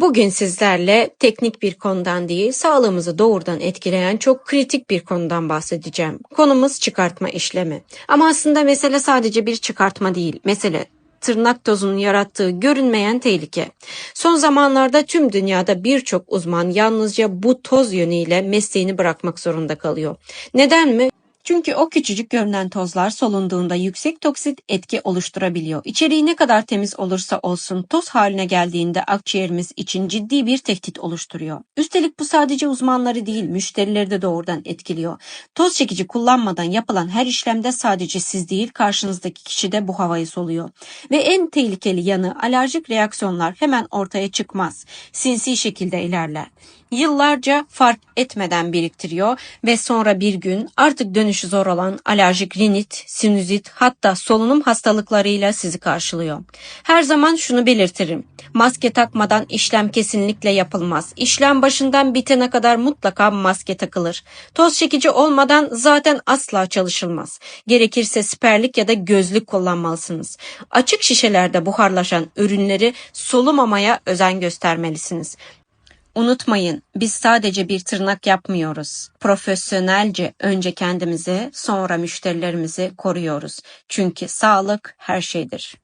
Bugün sizlerle teknik bir konudan değil, sağlığımızı doğrudan etkileyen çok kritik bir konudan bahsedeceğim. Konumuz çıkartma işlemi. Ama aslında mesele sadece bir çıkartma değil. Mesele tırnak tozunun yarattığı görünmeyen tehlike. Son zamanlarda tüm dünyada birçok uzman yalnızca bu toz yönüyle mesleğini bırakmak zorunda kalıyor. Neden mi? Çünkü o küçücük görünen tozlar solunduğunda yüksek toksit etki oluşturabiliyor. İçeriği ne kadar temiz olursa olsun toz haline geldiğinde akciğerimiz için ciddi bir tehdit oluşturuyor. Üstelik bu sadece uzmanları değil müşterileri de doğrudan etkiliyor. Toz çekici kullanmadan yapılan her işlemde sadece siz değil karşınızdaki kişi de bu havayı soluyor. Ve en tehlikeli yanı alerjik reaksiyonlar hemen ortaya çıkmaz. Sinsi şekilde ilerler yıllarca fark etmeden biriktiriyor ve sonra bir gün artık dönüşü zor olan alerjik rinit, sinüzit hatta solunum hastalıklarıyla sizi karşılıyor. Her zaman şunu belirtirim. Maske takmadan işlem kesinlikle yapılmaz. İşlem başından bitene kadar mutlaka maske takılır. Toz çekici olmadan zaten asla çalışılmaz. Gerekirse siperlik ya da gözlük kullanmalısınız. Açık şişelerde buharlaşan ürünleri solumamaya özen göstermelisiniz. Unutmayın, biz sadece bir tırnak yapmıyoruz. Profesyonelce önce kendimizi, sonra müşterilerimizi koruyoruz. Çünkü sağlık her şeydir.